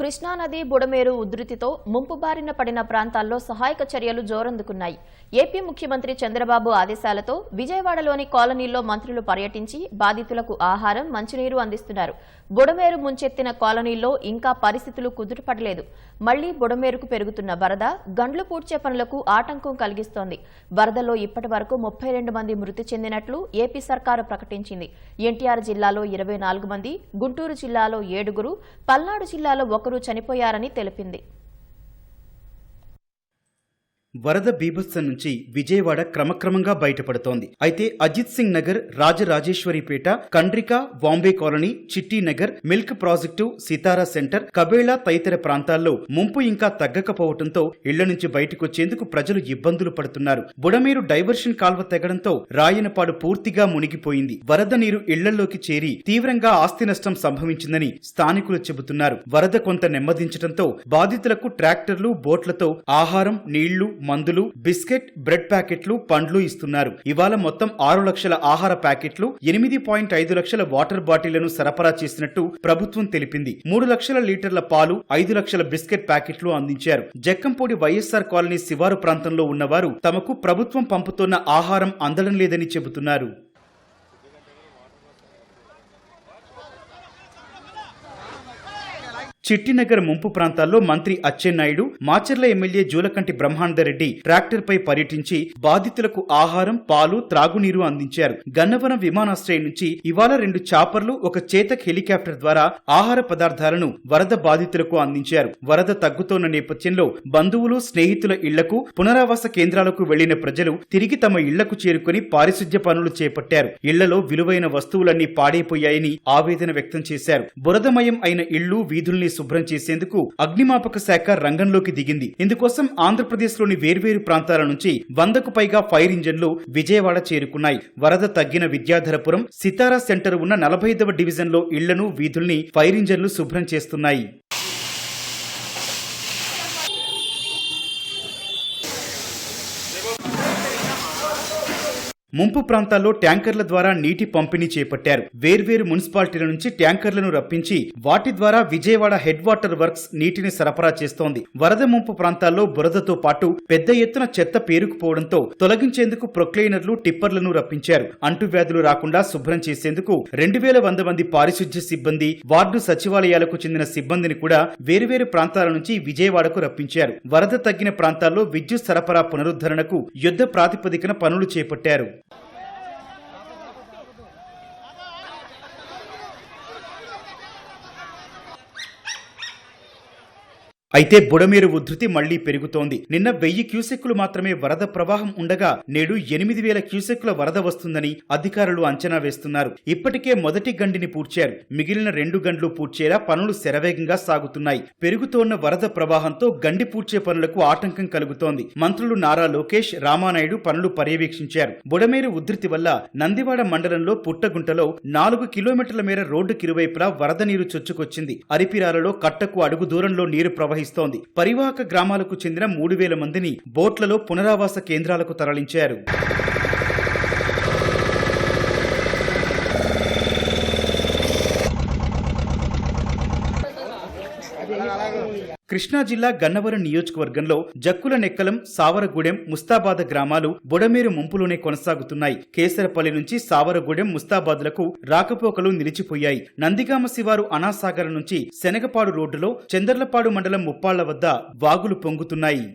కృష్ణానది బుడమేరు ఉధృతితో ముంపు బారిన పడిన ప్రాంతాల్లో సహాయక చర్యలు జోరందుకున్నాయి. ఏపీ ముఖ్యమంత్రి చంద్రబాబు ఆదేశాలతో విజయవాడలోని కాలనీల్లో మంత్రులు పర్యటించి బాధితులకు ఆహారం మంచినీరు అందిస్తున్నారు. బుడమేరు ముంచెత్తిన కాలనీల్లో ఇంకా పరిస్థితులు కుదుటపడలేదు. మళ్ళీ బుడమేరుకు పెరుగుతున్న వరద గండ్లు పూడ్చే పనులకు ఆటంకం కలిగిస్తోంది. వరదలో ఇప్పటి వరకు ముప్పై రెండు మంది మృతి చెందినట్లు ఏపీ సర్కారు ప్రకటించింది. ఎన్టీఆర్ జిల్లాలో ఇరవై నాలుగు మంది గుంటూరు జిల్లాలో ఏడుగురు పల్నాడు జిల్లాలో ఒక ఒకరు చనిపోయారని తెలిపింది. వరద బీభత్సం నుంచి విజయవాడ క్రమక్రమంగా బయటపడుతోంది. అయితే Ajit Singh Nagar Rajarajeswaripeta Kandrika Bombay colony Chitti Nagar milk project Sitara centre కబేళా తదితర ప్రాంతాల్లో ముంపు ఇంకా తగ్గకపోవడంతో ఇళ్ళ నుంచి బయటకొచ్చేందుకు ప్రజలు ఇబ్బందులు పడుతున్నారు. బుడమేరు డైవర్షన్ కాల్వ తెగడంతో రాయనపాడు పూర్తిగా మునిగిపోయింది. వరద నీరు ఇళ్ళలోకి చేరి తీవ్రంగా ఆస్తి నష్టం సంభవించిందని స్థానికులు చెబుతున్నారు. వరద కొంత నెమ్మదించడంతో బాధితులకు ట్రాక్టర్లు బోట్లతో ఆహారం నీళ్ళు మందులు బిస్కెట్ బ్రెడ్ ప్యాకెట్లు పండ్లు ఇస్తున్నారు. ఇవాళ మొత్తం ఆరు లక్షల ఆహార ప్యాకెట్లు ఎనిమిది పాయింట్ ఐదు లక్షల వాటర్ బాటిళ్ళను సరఫరా చేసినట్టు ప్రభుత్వం తెలిపింది. మూడు లక్షల లీటర్ల పాలు ఐదు లక్షల బిస్కెట్ ప్యాకెట్లు అందించారు. జక్కంపూడి వైఎస్ఆర్ కాలనీ శివారు ప్రాంతంలో ఉన్నవారు తమకు ప్రభుత్వం పంపుతున్న ఆహారం అందడం లేదని చెబుతున్నారు. చిట్టినగర్ ముంపు ప్రాంతాల్లో మంత్రి అచ్చెన్నాయుడు మాచర్ల ఎమ్మెల్యే జూలకంటి బ్రహ్మానందరెడ్డి ట్రాక్టర్ పై పర్యటించి బాధితులకు ఆహారం పాలు త్రాగునీరు అందించారు. గన్నవరం విమానాశ్రయం నుంచి ఇవాళ రెండు చాపర్లు ఒక చేతక్ హెలికాప్టర్ ద్వారా ఆహార పదార్థాలను వరద బాధితులకు అందించారు. వరద తగ్గుతోన్న నేపథ్యంలో బంధువులు స్నేహితుల ఇళ్ళకు పునరావాస కేంద్రాలకు వెళ్ళిన ప్రజలు తిరిగి తమ ఇళ్ళకు చేరుకుని పారిశుధ్య పనులు చేపట్టారు. ఇళ్ళలో విలువైన వస్తువులన్నీ పాడైపోయాయని ఆవేదన వ్యక్తం చేశారు. బురదమయం అయిన ఇళ్ళు వీధుల్ని శుభ్రం చేసేందుకు అగ్నిమాపక శాఖ రంగంలోకి దిగింది. ఇందుకోసం ఆంధ్రప్రదేశ్లోని వేర్వేరు ప్రాంతాల నుంచి వందకు పైగా ఫైర్ ఇంజన్లు విజయవాడ చేరుకున్నాయి. వరద తగ్గిన విద్యాధరపురం సితారా సెంటర్ ఉన్న నలభై ఐదవ డివిజన్లో ఇళ్ళను వీధుల్ని ఫైర్ ఇంజన్లు శుభ్రం చేస్తున్నాయి. ముంపు ప్రాంతాల్లో ట్యాంకర్ల ద్వారా నీటి పంపిణీ చేపట్టారు. వేర్వేరు మున్సిపాలిటీల నుంచి ట్యాంకర్లను రప్పించి వాటి ద్వారా విజయవాడ హెడ్ వాటర్ వర్క్స్ నీటిని సరఫరా చేస్తోంది. వరద ముంపు ప్రాంతాల్లో బురదతో పాటు పెద్ద ఎత్తున చెత్త పేరుకుపోవడంతో తొలగించేందుకు ప్రొక్లైనర్లు టిప్పర్లను రప్పించారు. అంటువ్యాధులు రాకుండా శుభ్రం చేసేందుకు రెండు వేల వంద మంది పారిశుధ్య సిబ్బంది వార్డు సచివాలయాలకు చెందిన సిబ్బందిని కూడా వేర్వేరు ప్రాంతాల నుంచి విజయవాడకు రప్పించారు. వరద తగ్గిన ప్రాంతాల్లో విద్యుత్ సరఫరా పునరుద్ధరణకు యుద్ధ ప్రాతిపదికన పనులు చేపట్టారు. అయితే బుడమేరు ఉధృతి మళ్ళీ పెరుగుతోంది. నిన్న వెయ్యి క్యూసెక్కులు మాత్రమే వరద ప్రవాహం ఉండగా నేడు ఎనిమిది వేల క్యూసెక్కుల వరద వస్తుందని అధికారులు అంచనా వేస్తున్నారు. ఇప్పటికే మొదటి గండిని పూడ్చారు. మిగిలిన రెండు గండ్లు పూడ్చేలా పనులు శరవేగంగా సాగుతున్నాయి. పెరుగుతోన్న వరద ప్రవాహంతో గండి పూడ్చే పనులకు ఆటంకం కలుగుతోంది. మంత్రులు నారా లోకేష్ రామానాయుడు పనులు పర్యవేక్షించారు. బుడమేరు ఉధృతి వల్ల నందివాడ మండలంలో పుట్టగుంటలో నాలుగు కిలోమీటర్ల మేర రోడ్డుకి ఇరువైపులా వరద నీరు చొచ్చుకొచ్చింది. అరిపిరాలలో కట్టకు అడుగు దూరంలో నీరు నిర్వహిస్తోంది పరివాహక గ్రామాలకు చెందిన మూడు వేల మందిని బోట్లలో పునరావాస కేంద్రాలకు తరలించారు. కృష్ణా జిల్లా గన్నవరం నియోజకవర్గంలో జక్కుల నెక్కలం సావరగూడెం ముస్తాబాద గ్రామాలు బుడమేరు ముంపులోనే కొనసాగుతున్నాయి. కేసరపల్లి నుంచి సావరగూడెం ముస్తాబాద్లకు రాకపోకలు నిలిచిపోయాయి. నందిగామ శివారు అనాసాగర్ నుంచి శనగపాడు రోడ్డులో చందర్లపాడు మండలం ముప్పాళ్ళ వద్ద వాగులు పొంగుతున్నాయి.